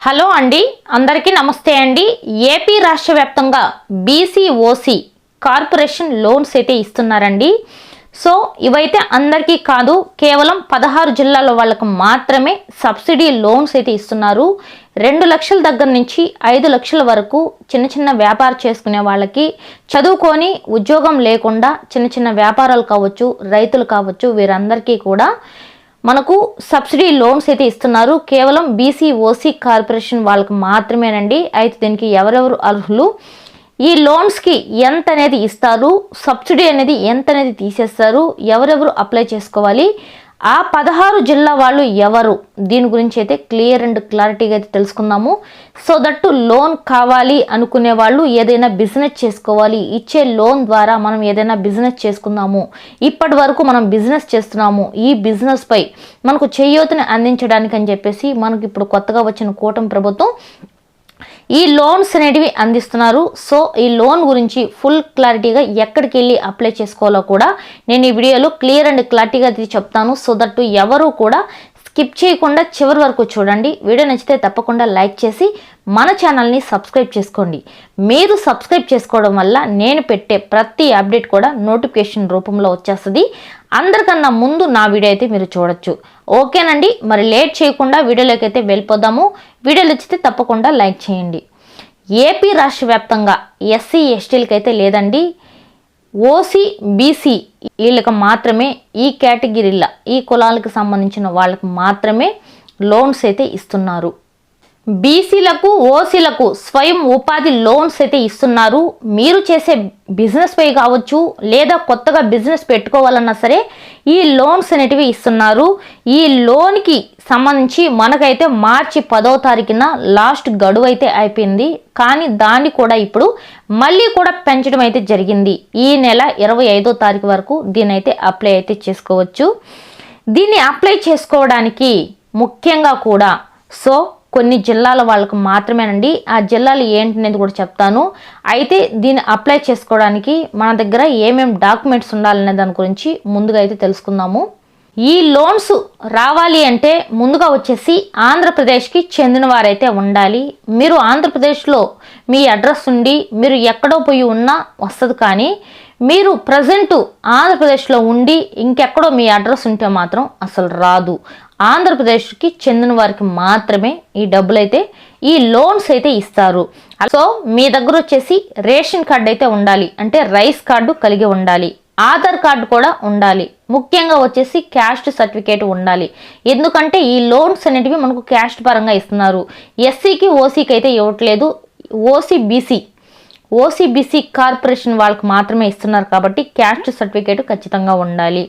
Hello అండి అందరికీ నమస్తే అండి. ఏపీ రాష్ట్ర వ్యాప్తంగా బీసీఓసి కార్పొరేషన్ లోన్స్ అయితే ఇస్తున్నారండి. సో ఇవైతే అందరికీ కాదు కేవలం పదహారు జిల్లాల వాళ్ళకు మాత్రమే సబ్సిడీ లోన్స్ అయితే ఇస్తున్నారు. రెండు లక్షల దగ్గర నుంచి ఐదు లక్షల వరకు చిన్న చిన్న వ్యాపారం చేసుకునే వాళ్ళకి చదువుకొని ఉద్యోగం లేకుండా చిన్న చిన్న వ్యాపారాలు కావచ్చు రైతులు కావచ్చు వీరందరికీ కూడా మనకు సబ్సిడీ లోన్స్ అయితే ఇస్తున్నారు. కేవలం బీసీ ఓసీ కార్పొరేషన్ వాళ్ళకి మాత్రమేనండి. అయితే దీనికి ఎవరెవరు అర్హులు? ఈ లోన్స్కి ఎంత అనేది ఇస్తారు? సబ్సిడీ అనేది ఎంత అనేది తీసేస్తారు? ఎవరెవరు అప్లై చేసుకోవాలి? ఆ పదహారు జిల్లా వాళ్ళు ఎవరు? దీని గురించి అయితే క్లియర్ అండ్ క్లారిటీగా అయితే తెలుసుకుందాము. సో దట్టు లోన్ కావాలి అనుకునే వాళ్ళు ఏదైనా బిజినెస్ చేసుకోవాలి. ఇచ్చే లోన్ ద్వారా మనం ఏదైనా బిజినెస్ చేసుకుందాము. ఇప్పటి వరకు మనం బిజినెస్ చేస్తున్నాము. ఈ బిజినెస్ పై మనకు చేయూతని అందించడానికి అని చెప్పేసి మనకి ఇప్పుడు కొత్తగా వచ్చిన కూటమి ప్రభుత్వం ఈ లోన్స్ అనేటివి అందిస్తున్నారు. సో ఈ లోన్ గురించి ఫుల్ క్లారిటీగా ఎక్కడికి వెళ్ళి అప్లై చేసుకోవాలో కూడా నేను ఈ వీడియోలో క్లియర్ అండ్ క్లారిటీగా చెప్తాను. సో దట్ ఎవరు కూడా స్కిప్ చేయకుండా చివరి వరకు చూడండి. వీడియో నచ్చితే తప్పకుండా లైక్ చేసి మన ఛానల్ని సబ్స్క్రైబ్ చేసుకోండి. మీరు సబ్స్క్రైబ్ చేసుకోవడం వల్ల నేను పెట్టే ప్రతి అప్డేట్ కూడా నోటిఫికేషన్ రూపంలో వచ్చేస్తుంది. అందరికన్నా ముందు నా వీడియో అయితే మీరు చూడొచ్చు. ఓకేనండి. మరి లేట్ చేయకుండా వీడియోలోకి అయితే వెళ్ళిపోదాము. వీడియోలు వచ్చితే తప్పకుండా లైక్ చేయండి. ఏపీ రాష్ట్ర వ్యాప్తంగా ఎస్సీ ఎస్టీలకి అయితే లేదండి. ఓసీ బీసీ వీళ్ళకి మాత్రమే ఈ కేటగిరీల ఈ కులాలకు సంబంధించిన వాళ్ళకి మాత్రమే లోన్స్ అయితే ఇస్తున్నారు. బీసీలకు ఓసీలకు స్వయం ఉపాధి లోన్స్ అయితే ఇస్తున్నారు. మీరు చేసే బిజినెస్ పై కావచ్చు లేదా కొత్తగా బిజినెస్ పెట్టుకోవాలన్నా సరే ఈ లోన్స్ అనేటివి ఇస్తున్నారు. ఈ లోన్కి సంబంధించి మనకైతే మార్చి పదో తారీఖున లాస్ట్ గడువు అయితే అయిపోయింది. కానీ దాన్ని కూడా ఇప్పుడు మళ్ళీ కూడా పెంచడం అయితే జరిగింది. ఈ నెల ఇరవై ఐదో తారీఖు వరకు దీని అయితే అప్లై అయితే చేసుకోవచ్చు. దీన్ని అప్లై చేసుకోవడానికి ముఖ్యంగా కూడా సో కొన్ని జిల్లాల వాళ్ళకు మాత్రమేనండి. ఆ జిల్లాలు ఏంటనేది కూడా చెప్తాను. అయితే దీన్ని అప్లై చేసుకోవడానికి మన దగ్గర ఏమేమి డాక్యుమెంట్స్ ఉండాలనే దాని గురించి ముందుగా అయితే తెలుసుకుందాము. ఈ లోన్స్ రావాలి అంటే ముందుగా వచ్చేసి ఆంధ్రప్రదేశ్కి చెందిన వారైతే ఉండాలి. మీరు ఆంధ్రప్రదేశ్లో మీ అడ్రస్ ఉండి మీరు ఎక్కడో పోయి ఉన్నా వస్తుంది కానీ మీరు ప్రజెంట్ ఆంధ్రప్రదేశ్లో ఉండి ఇంకెక్కడో మీ అడ్రస్ ఉంటే మాత్రం అసలు రాదు. ఆంధ్రప్రదేశ్కి చెందిన వారికి మాత్రమే ఈ డబ్బులు అయితే ఈ లోన్స్ అయితే ఇస్తారు. సో మీ దగ్గర వచ్చేసి రేషన్ కార్డు అయితే ఉండాలి. అంటే రైస్ కార్డు కలిగి ఉండాలి. ఆధార్ కార్డు కూడా ఉండాలి. ముఖ్యంగా వచ్చేసి క్యాస్ట్ సర్టిఫికేట్ ఉండాలి. ఎందుకంటే ఈ లోన్స్ అనేటివి మనకు క్యాస్ట్ పరంగా ఇస్తున్నారు. ఎస్సీకి ఓసీకి అయితే ఇవ్వట్లేదు. ఓసీ బీసీ ఓసీబీసీ కార్పొరేషన్ వాళ్ళకి మాత్రమే ఇస్తున్నారు కాబట్టి క్యాస్ట్ సర్టిఫికేట్ ఖచ్చితంగా ఉండాలి.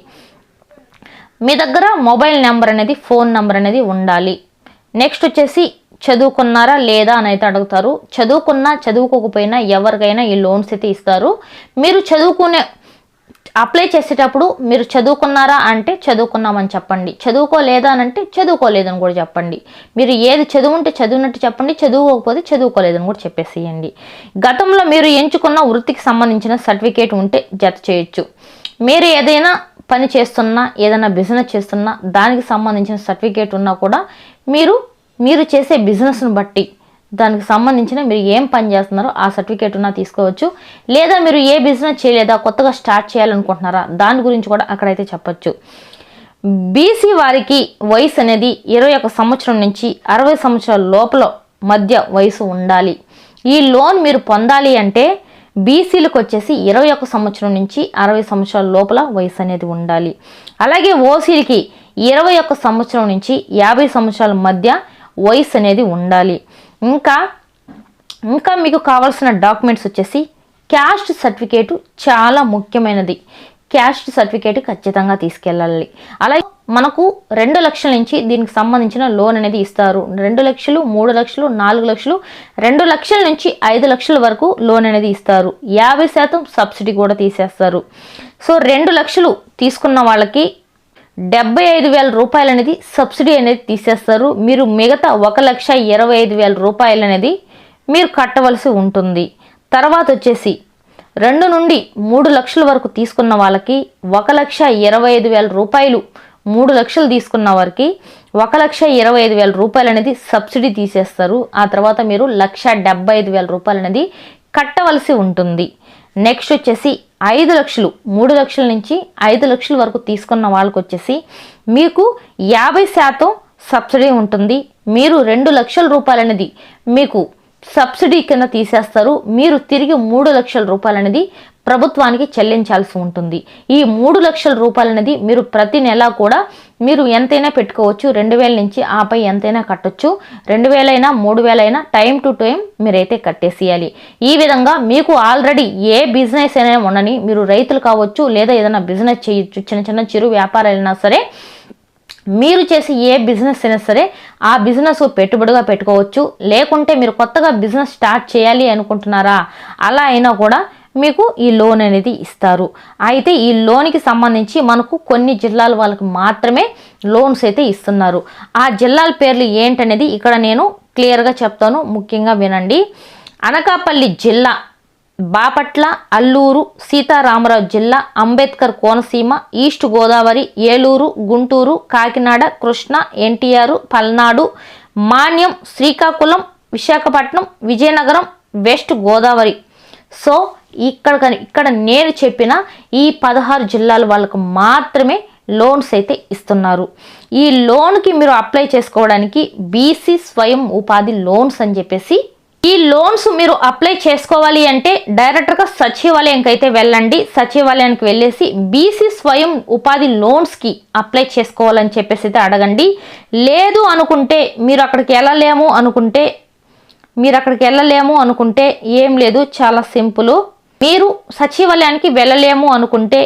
మీ దగ్గర మొబైల్ నెంబర్ అనేది ఫోన్ నెంబర్ అనేది ఉండాలి. నెక్స్ట్ వచ్చేసి చదువుకున్నారా లేదా అని అయితే అడుగుతారు. చదువుకున్నా చదువుకోకపోయినా ఎవరికైనా ఈ లోన్స్ అయితే ఇస్తారు. మీరు చదువుకునే అప్లై చేసేటప్పుడు మీరు చదువుకున్నారా అంటే చదువుకున్నామని చెప్పండి. చదువుకోలేదా అని అంటే చదువుకోలేదని కూడా చెప్పండి. మీరు ఏది చదువుంటే చదివినట్టు చెప్పండి. చదువుకోకపోతే చదువుకోలేదని కూడా చెప్పేసేయండి. గతంలో మీరు ఎంచుకున్న వృత్తికి సంబంధించిన సర్టిఫికేట్ ఉంటే జత చేయొచ్చు. మీరు ఏదైనా పని చేస్తున్నా ఏదైనా బిజినెస్ చేస్తున్నా దానికి సంబంధించిన సర్టిఫికేట్ ఉన్నా కూడా మీరు మీరు చేసే బిజినెస్ను బట్టి దానికి సంబంధించిన మీరు ఏం పని చేస్తున్నారో ఆ సర్టిఫికేట్ ఉన్నా తీసుకోవచ్చు. లేదా మీరు ఏ బిజినెస్ చేయలేదా కొత్తగా స్టార్ట్ చేయాలనుకుంటున్నారా దాని గురించి కూడా అక్కడైతే చెప్పచ్చు. బీసీ వారికి వయసు అనేది ఇరవై ఒక సంవత్సరం నుంచి అరవై సంవత్సరాల లోపల మధ్య వయసు ఉండాలి. ఈ లోన్ మీరు పొందాలి అంటే బీసీలకు వచ్చేసి ఇరవై ఒక సంవత్సరం నుంచి అరవై సంవత్సరాల లోపల వయసు అనేది ఉండాలి. అలాగే ఓసీలకి ఇరవై ఒక్క సంవత్సరం నుంచి యాభై సంవత్సరాల మధ్య వయసు అనేది ఉండాలి. ఇంకా ఇంకా మీకు కావాల్సిన డాక్యుమెంట్స్ వచ్చేసి క్యాస్ట్ సర్టిఫికేటు చాలా ముఖ్యమైనది. క్యాస్ట్ సర్టిఫికేట్ ఖచ్చితంగా తీసుకెళ్ళాలి. అలాగే మనకు రెండు లక్షల నుంచి దీనికి సంబంధించిన లోన్ అనేది ఇస్తారు. రెండు లక్షలు మూడు లక్షలు నాలుగు లక్షలు రెండు లక్షల నుంచి ఐదు లక్షల వరకు లోన్ అనేది ఇస్తారు. యాభై శాతం సబ్సిడీ కూడా తీసేస్తారు. సో రెండు లక్షలు తీసుకున్న వాళ్ళకి డెబ్బై ఐదు వేల రూపాయలు అనేది సబ్సిడీ అనేది తీసేస్తారు. మీరు మిగతా ఒక లక్ష ఇరవై ఐదు వేల రూపాయలు అనేది మీరు కట్టవలసి ఉంటుంది. తర్వాత వచ్చేసి రెండు నుండి మూడు లక్షల వరకు తీసుకున్న వాళ్ళకి ఒక లక్ష ఇరవై ఐదు వేల రూపాయలు మూడు లక్షలు తీసుకున్న వారికి ఒక లక్ష ఇరవై ఐదు వేల రూపాయలు అనేది సబ్సిడీ తీసేస్తారు. ఆ తర్వాత మీరు లక్ష డెబ్బై ఐదు వేల రూపాయలు అనేది కట్టవలసి ఉంటుంది. నెక్స్ట్ వచ్చేసి ఐదు లక్షలు మూడు లక్షల నుంచి ఐదు లక్షల వరకు తీసుకున్న వాళ్ళకి వచ్చేసి మీకు యాభై శాతం సబ్సిడీ ఉంటుంది. మీరు రెండు లక్షల రూపాయలు అనేది మీకు సబ్సిడీ కింద తీసేస్తారు. మీరు తిరిగి మూడు లక్షల రూపాయలు అనేది ప్రభుత్వానికి చెల్లించాల్సి ఉంటుంది. ఈ మూడు లక్షల రూపాయలు అనేది మీరు ప్రతి నెల కూడా మీరు ఎంతైనా పెట్టుకోవచ్చు. రెండు వేల నుంచి ఆపై ఎంతైనా కట్టొచ్చు. రెండు వేలైనా మూడు వేలైనా టైం టు టైం మీరైతే కట్టేసేయాలి. ఈ విధంగా మీకు ఆల్రెడీ ఏ బిజినెస్ అయినా ఉండని మీరు రైతులు కావచ్చు లేదా ఏదైనా బిజినెస్ చేయొచ్చు. చిన్న చిన్న చిరు వ్యాపారాలైనా సరే మీరు చేసి ఏ బిజినెస్ అయినా సరే ఆ బిజినెస్ పెట్టుబడిగా పెట్టుకోవచ్చు. లేకుంటే మీరు కొత్తగా బిజినెస్ స్టార్ట్ చేయాలి అనుకుంటున్నారా? అలా అయినా కూడా మీకు ఈ లోన్ అనేది ఇస్తారు. అయితే ఈ లోన్కి సంబంధించి మనకు కొన్ని జిల్లాల వాళ్ళకి మాత్రమే లోన్స్ అయితే ఇస్తున్నారు. ఆ జిల్లాల పేర్లు ఏంటనేది ఇక్కడ నేను క్లియర్గా చెప్తాను. ముఖ్యంగా వినండి. అనకాపల్లి జిల్లా బాపట్ల అల్లూరు సీతారామరాజు జిల్లా Ambedkar Konaseema east Godavari Eluru Guntur Kakinada Krishna NTR Palnadu Manyam Srikakulam Visakhapatnam Vizianagaram west Godavari. So ఇక్కడ కని- ఇక్కడ నేను చెప్పిన ఈ పదహారు జిల్లాల వాళ్ళకు మాత్రమే లోన్స్ అయితే ఇస్తున్నారు. ఈ లోన్కి మీరు అప్లై చేసుకోవడానికి బీసీ స్వయం ఉపాధి లోన్స్ అని చెప్పేసి ఈ లోన్స్ మీరు అప్లై చేసుకోవాలి అంటే డైరెక్ట్గా సచివాలయంకి అయితే వెళ్ళండి. సచివాలయానికి వెళ్ళేసి బీసీ స్వయం ఉపాధి లోన్స్కి అప్లై చేసుకోవాలని చెప్పేసి అయితే అడగండి. లేదు అనుకుంటే మీరు అక్కడికి వెళ్ళలేము అనుకుంటే మీరు అక్కడికి వెళ్ళలేము అనుకుంటే ఏం లేదు చాలా సింపుల్. మీరు సచివాలయానికి వెళ్ళలేము అనుకుంటే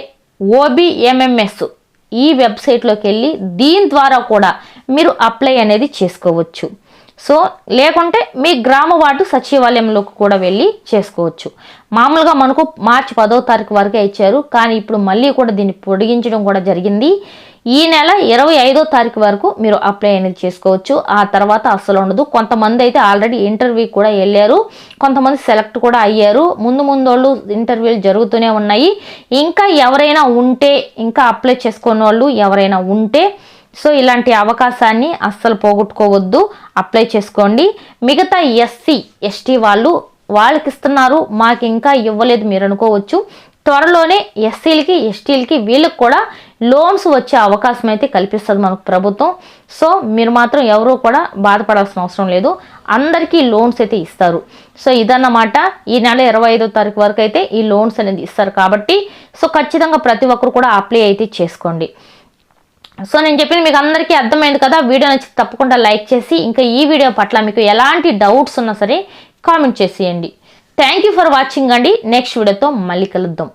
ఓబిఎంఎంఎస్ ఈ వెబ్సైట్లోకి వెళ్ళి దీని ద్వారా కూడా మీరు అప్లై అనేది చేసుకోవచ్చు. సో లేకుంటే మీ గ్రామ వార్డు సచివాలయంలోకి కూడా వెళ్ళి చేసుకోవచ్చు. మామూలుగా మనకు మార్చి పదో తారీఖు వరకే ఇచ్చారు. కానీ ఇప్పుడు మళ్ళీ కూడా దీన్ని పొడిగించడం కూడా జరిగింది. ఈ నెల ఇరవై ఐదో తారీఖు వరకు మీరు అప్లై అనేది చేసుకోవచ్చు. ఆ తర్వాత అస్సలు ఉండదు. కొంతమంది అయితే ఆల్రెడీ ఇంటర్వ్యూ కూడా వెళ్ళారు. కొంతమంది సెలెక్ట్ కూడా అయ్యారు. ముందు ముందు వాళ్ళు ఇంటర్వ్యూలు జరుగుతూనే ఉన్నాయి. ఇంకా ఎవరైనా ఉంటే ఇంకా అప్లై చేసుకున్న వాళ్ళు ఎవరైనా ఉంటే సో ఇలాంటి అవకాశాన్ని అస్సలు పోగొట్టుకోవద్దు. అప్లై చేసుకోండి. మిగతా ఎస్సీ ఎస్టీ వాళ్ళు వాళ్ళకి ఇస్తున్నారు మాకు ఇంకా ఇవ్వలేదు మీరు అనుకోవచ్చు. త్వరలోనే ఎస్సీలకి ఎస్టీలకి వీళ్ళకి కూడా లోన్స్ వచ్చే అవకాశం అయితే కల్పిస్తుంది మనకు ప్రభుత్వం. సో మీరు మాత్రం ఎవరూ కూడా బాధపడాల్సిన అవసరం లేదు. అందరికీ లోన్స్ అయితే ఇస్తారు. సో ఇదన్నమాట. ఈ నెల ఇరవై ఐదో తారీఖు వరకు అయితే ఈ లోన్స్ అనేది ఇస్తారు కాబట్టి సో ఖచ్చితంగా ప్రతి ఒక్కరు కూడా అప్లై అయితే చేసుకోండి. సో నేను చెప్పిన మీకు అందరికీ అర్థమైంది కదా వీడియో నచ్చి తప్పకుండా లైక్ చేసి ఇంకా ఈ వీడియో పట్ల మీకు ఎలాంటి డౌట్స్ ఉన్నా సరే కామెంట్ చేసేయండి. థ్యాంక్ యూ ఫర్ వాచింగ్ అండి. నెక్స్ట్ వీడియోతో మళ్ళీ కలుద్దాం.